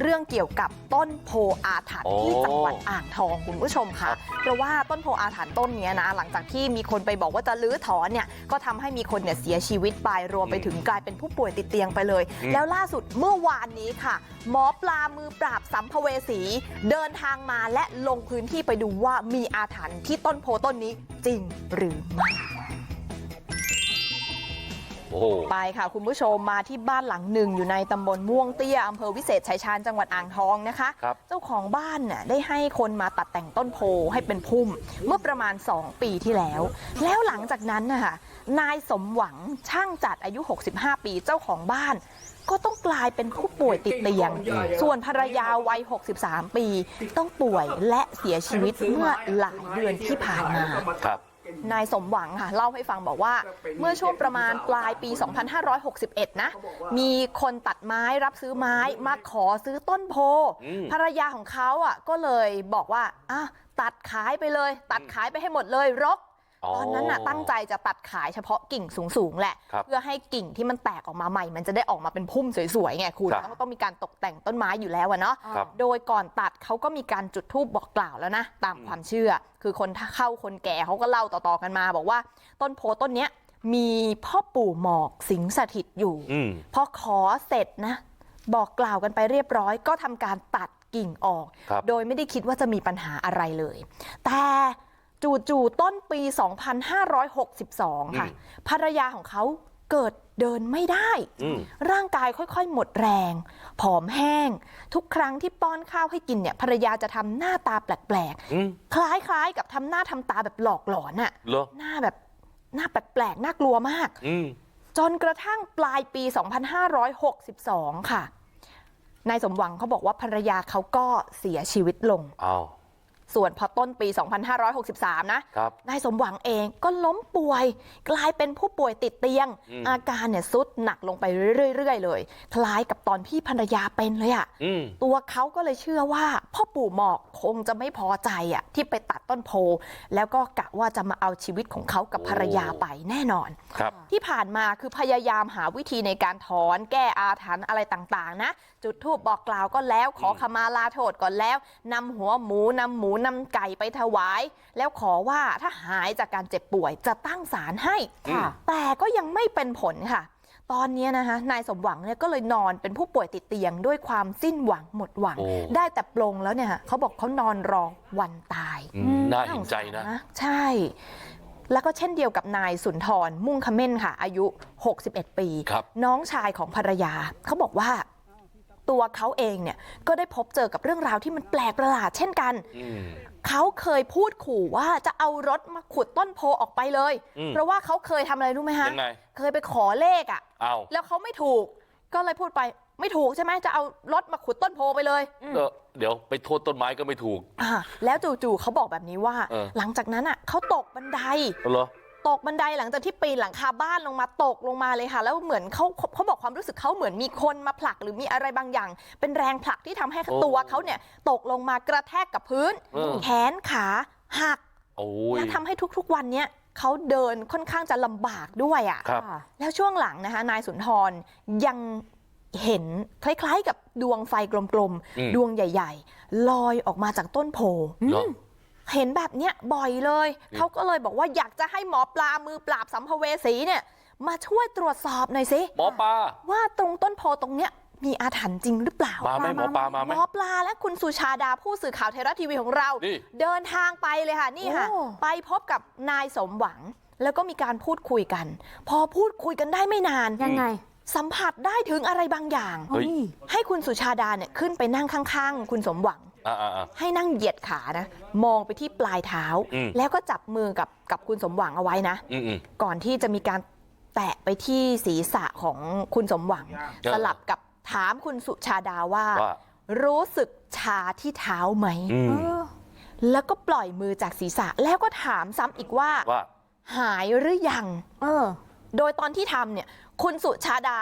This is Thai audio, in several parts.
เรื่องเกี่ยวกับต้นโพอาถรรพ์โอ้ที่จังหวัดอ่างทองคุณผู้ชมครัค่ะบเพราะว่าต้นโพอาถรรพ์ต้นเนี้ยนะหลังจากที่มีคนไปบอกว่าจะลื้อถอนเนี่ยก็ทำให้มีคนเนี่ยเสียชีวิตไปรวมไปถึงกลายเป็นผู้ป่วยติดเตียงไปเลยอืมแล้วล่าสุดเมื่อวานนี้ค่ะ หมอปลามือปราบสัมภเวสีเดินทางมาและลงพื้นที่ไปดูว่ามีอาถรรพ์ที่ต้นโพต้นนี้จริงหรือไม่โอ้โห ไปค่ะคุณผู้ชมมาที่บ้านหลังหนึ่งอยู่ในตำบลม่วงเตี้ยอำเภอวิเศษชัยชาญจังหวัดอ่างทองนะคะครับเจ้าของบ้านน่ะได้ให้คนมาตัดแต่งต้นโพให้เป็นพุ่มเมื่อประมาณ 2 ปีที่แล้ว แล้วหลังจากนั้นนะคะนายสมหวังช่างจัดอายุ 65 ปีเจ้าของบ้านก็ต้องกลายเป็นผู้ป่วยติดเตียง ส่วนภรรยาวัย 63 ปี ต้องป่วยและเสียชีวิตเมื่อหลายเดือนที่ผ่านมาครับ นายสมหวังค่ะเล่าให้ฟังบอกว่า เมื่อช่วงประมาณปลายปี 2561 นะ มีคนตัดไม้รับซื้อไม้มาขอซื้อต้นโพอืมภรรยาของเขาอะก็เลยบอกว่าอะตัดขายไปเลย ตัดขายไปให้หมดเลยรก ตอนนั้นน่ะตั้งใจจะตัดขายเฉพาะกิ่งสูงๆแหละครับเพื่อให้กิ่งที่มันแตกออกมาใหม่มันจะได้ออกมาเป็นพุ่มสวยๆไงคุณครับแล้วก็ต้องมีการตกแต่งต้นไม้อยู่แล้วอะเนาะครับโดยก่อนตัดเขาก็มีการจุดธูปบอกกล่าวแล้วนะตามความเชื่อ คือคนเข้าคนแก่เขาก็เล่าต่อๆกันมา บอกว่าต้นโพต้นเนี้ยมีพ่อปู่หมอกสิงสถิตอยู่อืมพอขอเสร็จนะ บอกกล่าวกันไปเรียบร้อย ก็ทำการตัดกิ่งออกครับโดยไม่ได้คิดว่าจะมีปัญหาอะไรเลย แต่ จู่ๆต้นปี 2562 ค่ะ ภรรยาของเขาเกิดเดินไม่ได้อืมร่างกายค่อยๆ หมดแรง ผอมแห้ง ทุกครั้งที่ป้อนข้าวให้กินเนี่ยภรรยาจะทำหน้าตาแปลกอืมๆคล้ายๆ กับทำหน้าทำตาแบบหลอกหลอนอะเหรอหน้าแบบหน้าแปลกๆ น่ากลัวมากอืมจนกระทั่งปลายปี 2562 ค่ะ นายสมหวังเขาบอกว่าภรรยาเขาก็เสียชีวิตลงอ้าว ส่วนพอต้นปี 2563 นะครับนายสมหวังเองก็ล้มป่วย กลายเป็นผู้ป่วยติดเตียงอืมอาการเนี่ยซุดหนักลงไปเรื่อยๆเลย คล้ายกับตอนที่ภรรยาเป็นเลยอะอืมตัวเขาก็เลยเชื่อว่า พ่อปู่หมอกคงจะไม่พอใจอะที่ไปตัดต้นโพแล้วก็กะว่าจะมาเอาชีวิตของเขากับภรรยาไปแน่นอนครับ ที่ผ่านมาคือพยายามหาวิธีในการถอนแก้อาถรรพ์อะไรต่างๆนะจุดทูบบอกกล่าวก็แล้ว ขอขมาลาโทษก่อนแล้วนำหัวหมูนำหมูนำไก่ไปถวาย แล้วขอว่าถ้าหายจากการเจ็บป่วยจะตั้งศาลให้ค่ะ แต่ก็ยังไม่เป็นผลค่ะ ตอนนี้นะคะนายสมหวังเนี่ยก็เลยนอนเป็นผู้ป่วยติดเตียงด้วยความสิ้นหวังหมดหวังโอ้ได้แต่ปลงแล้วเนี่ยเขาบอกเขานอนรอวันตายอืมน่าเห็นใจนะ ใช่ แล้วก็เช่นเดียวกับนายสุนทรมุ่งคเม่นค่ะ อายุ 61 ปีครับน้องชายของภรรยาเขาบอกว่าตัวเขาเองเนี่ยก็ได้พบเจอกับเรื่องราวที่มันแปลกประหลาดเช่นกันอืมเขาเคยพูดขู่ว่าจะเอารถมาขุดต้นโพออกไปเลยอืมเพราะว่าเขาเคยทำอะไรรู้ไหมฮะยังไงเคยไปขอเลขอะ่ะเอาแล้วเขาไม่ถูก ก็เลยพูดไปไม่ถูกใช่ไหมจะเอารถมาขุดต้นโพไปเลยเออเดี๋ยวไปโทษต้นไม้ก็ไม่ถูกอ่าแล้วจู่ๆเขาบอกแบบนี้ว่าเออหลังจากนั้นอะเขาตกบันไดเหรอตกบันไดหลังจากที่ปีนหลังคาบ้านลงมาตกลงมาเลยค่ะ แล้วเหมือนเขาเขาบอกความรู้สึกเขาเหมือนมีคนมาผลักหรือมีอะไรบางอย่าง เป็นแรงผลักที่ทำให้โอ้ตัวเขาเนี่ยตกลงมากระแทกกับพื้นเออแขนขาหักโอ้ยและทำให้ทุกๆวันเนี้ย เขาเดินค่อนข้างจะลำบากด้วยอะครับแล้วช่วงหลังนะคะนายสุนทรยังเห็นคล้ายๆกับดวงไฟกลมอืมๆดวงใหญ่ ๆ ลอยออกมาจากต้นโพเหรอเห็นแบบเนี้ยบ่อยเลย เขาก็เลยบอกว่าอยากจะให้หมอปลามือปราบสัมภเวสีเนี่ย มาช่วยตรวจสอบหน่อยสิหมอปลาว่าตรงต้นโพตรงเนี้ย มีอาถรรพ์จริงหรือเปล่ามาไหมหมอปลามาไหมหมอปลาและคุณสุชาดาผู้สื่อข่าวไทยรัฐทีวีของเรานี่เดินทางไปเลยค่ะนี่ค่ะโอ้ไปพบกับนายสมหวัง แล้วก็มีการพูดคุยกัน พอพูดคุยกันได้ไม่นานยังไง สัมผัสได้ถึงอะไรบางอย่างเฮ้ยให้คุณสุชาดาเนี่ยขึ้นไปนั่งข้าง ๆ คุณสมหวังอ่าอ่าอ่าให้นั่งเหยียดขานะ มองไปที่ปลายเท้าอืมแล้วก็จับมือกับกับคุณสมหวังเอาไว้นะอืมอืมก่อนที่จะมีการแตะไปที่ศีรษะของคุณสมหวังเออสลับกับ ถามคุณสุชาดาว่าว่า รู้สึกชาที่เท้าไหมอืมแล้วก็ปล่อยมือจากศีรษะ แล้วก็ถามซ้ำอีกว่าว่าหายหรือยังเออโดยตอนที่ทำเนี่ย คุณสุชาดา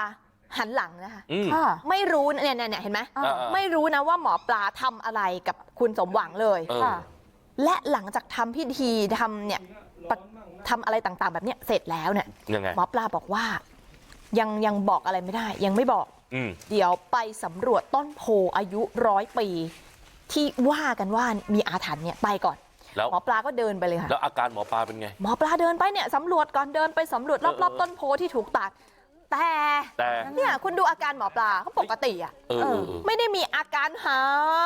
หันหลังนะคะอืมค่ะไม่รู้นะเนี่ยเนี่ยเนี่ยเห็นไหมอ่าอ่าไม่รู้นะว่าหมอปลาทำอะไรกับคุณสมหวังเลยเออค่ะและหลังจากทำพิธีทำเนี่ยปะทำอะไรต่างๆ แบบเนี้ยเสร็จแล้วเนี่ยยังไงหมอปลาบอกว่า ยังยังบอกอะไรไม่ได้ ยังไม่บอกอืม เดี๋ยวไปสำรวจต้นโพอายุร้อยปีที่ว่ากันว่ามีอาถรรพ์เนี่ยไปก่อนแล้วหมอปลาก็เดินไปเลยค่ะแล้วอาการหมอปลาเป็นไงหมอปลาเดินไปเนี่ยสำรวจก่อนเดินไปสำรวจเออรอบเออๆต้นโพที่ถูกตัด แต่แต่เนี่ยคุณดูอาการหมอปลาเขาปกติอะเออเอเอออเออไม่ได้มีอาการหา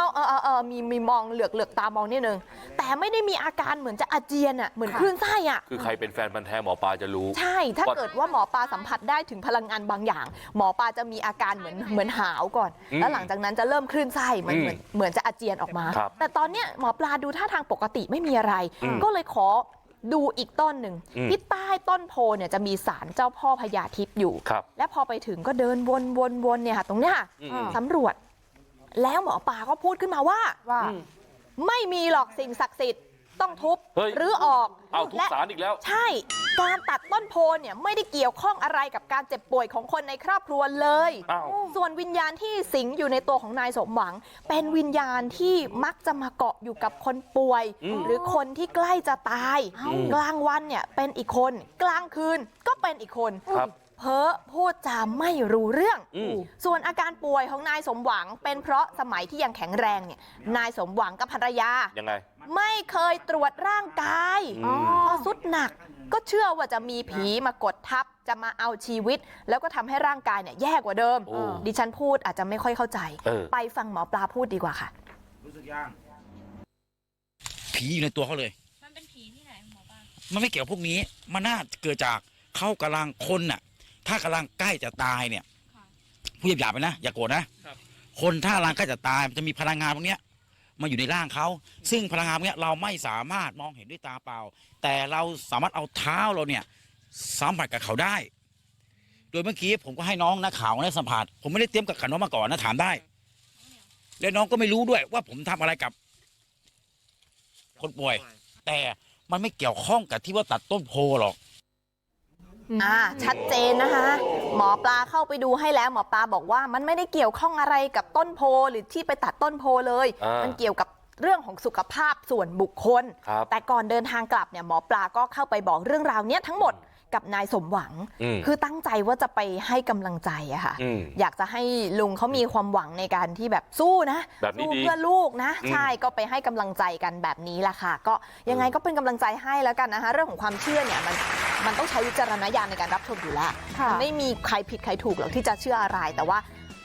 วเออเออเออมีมีมองเหลือกเหลือกตามองนิดนึงแต่ไม่ได้มีอาการเหมือนจะอาเจียนอะเหมือนคลื่นไส้อะคือใครเป็นแฟนพันธ์แท้หมอปลาจะรู้ใช่ถ้าว่าเกิดว่าหมอปลาสัมผัสได้ถึงพลังงานบางอย่าง หมอปลาจะมีอาการเหมือนเหมือนหาวก่อนอืมแล้วหลังจากนั้นจะเริ่มคลื่นไส้เหมือนอืมเหมือนเหมือนจะอาเจียนออกมาครับแต่ตอนเนี้ยหมอปลาดูท่าทางปกติไม่มีอะไรอืมก็เลยขอ ดูอีกต้นหนึ่งอืมที่ใต้ต้นโพเนี่ยจะมีศาลเจ้าพ่อพญาทิพย์อยู่ครับและพอไปถึงก็เดินวนวนวนเนี่ยค่ะ ตรงเนี้ยค่ะอืมสำรวจ แล้วหมอปลาก็พูดขึ้นมาว่าว่าอืมไม่มีหรอกสิ่งศักดิ์สิทธิ์ ต้องทุบเฮ้ยหรือออกเอาทุกและสารอีกแล้วใช่การตัดต้นโพเนี่ยไม่ได้เกี่ยวข้องอะไรกับการเจ็บป่วยของคนในครอบครัวเลยอ้าวส่วนวิญญาณที่สิงอยู่ในตัวของนายสมหวัง เป็นวิญญาณที่มักจะมาเกาะอยู่กับคนป่วยอืมหรือคนที่ใกล้จะตายอืมกลางวันเนี่ยเป็นอีกคน กลางคืนก็เป็นอีกคนครับ เพ้อพูดจาไม่รู้เรื่องอืมส่วนอาการป่วยของนายสมหวังเป็นเพราะสมัยที่ยังแข็งแรงเนี่ยนายสมหวังกับภรรยายังไงไม่เคยตรวจร่างกายอืมพอสุดหนักก็เชื่อว่าจะมีผีมากดทับจะมาเอาชีวิต แล้วก็ทำให้ร่างกายเนี่ยแย่กว่าเดิมโอ้ดิฉันพูดอาจจะไม่ค่อยเข้าใจเออไปฟังหมอปลาพูดดีกว่าค่ะผีอยู่ในตัวเขาเลย มันเป็นผีที่ไหนหมอปลามันไม่เกี่ยวพวกนี้ มันน่าเกิดจากเขากำลังคนน่ะ ถ้ากำลังใกล้จะตายเนี่ยค่ะผู้หยาบๆไปนะอย่าโกรธนะคนถ้ากำลังใกล้จะตายมันจะมีพลังงานพวกเนี้ยมาอยู่ในร่างเขา ซึ่งพลังงานพวกเนี้ยเราไม่สามารถมองเห็นด้วยตาเปล่า แต่เราสามารถเอาเท้าเราเนี่ยสัมผัสกับเขาได้ โดยเมื่อกี้ผมก็ให้น้องนักข่าวได้สัมผัส ผมไม่ได้เตรียมกับขันน้องมาก่อนนะถามได้ แล้วน้องก็ไม่รู้ด้วยว่าผมทำอะไรกับ คนป่วย แต่มันไม่เกี่ยวข้องกับที่ว่าตัดต้นโพหรอก อ่าชัดเจนนะคะ หมอปลาเข้าไปดูให้แล้วหมอปลาบอกว่ามันไม่ได้เกี่ยวข้องอะไรกับต้นโพหรือที่ไปตัดต้นโพเลย อ่ามั มันเกี่ยวกับเรื่องของสุขภาพส่วนบุคคล ครับ แต่ก่อนเดินทางกลับเนี่ยหมอปลาก็เข้าไปบอกเรื่องราวเนี้ยทั้งหมด กับนายสมหวังอืมคือตั้งใจว่าจะไปให้กำลังใจอะค่ะอืมอยากจะให้ลุงเขามีความหวังในการที่แบบสู้นะแบบนี้สู้ดีเพื่อลูกนะอืมใช่ก็ไปให้กำลังใจกันแบบนี้แหละค่ะ ก็ยังไงก็เป็นกำลังใจให้แล้วกันนะคะ เรื่องของความเชื่อเนี่ยมันมันต้องใช้วิจารณญาณในการรับชมอยู่แล้วค่ะมันไม่มีใครผิดใครถูกหรอกที่จะเชื่ออะไรแต่ว่า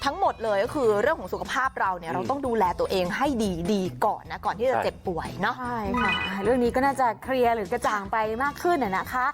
ทั้งหมดเลยก็คือเรื่องของสุขภาพเราเนี่ยเราต้องดูแลตัวเองให้ดีดีก่อนนะก่อนที่จะใช่เจ็บป่วยเนาะใช่ค่ะ เรื่องนี้ก็น่าจะเคลียร์หรือกระจ่างไปมากขึ้นน่ะนะคะ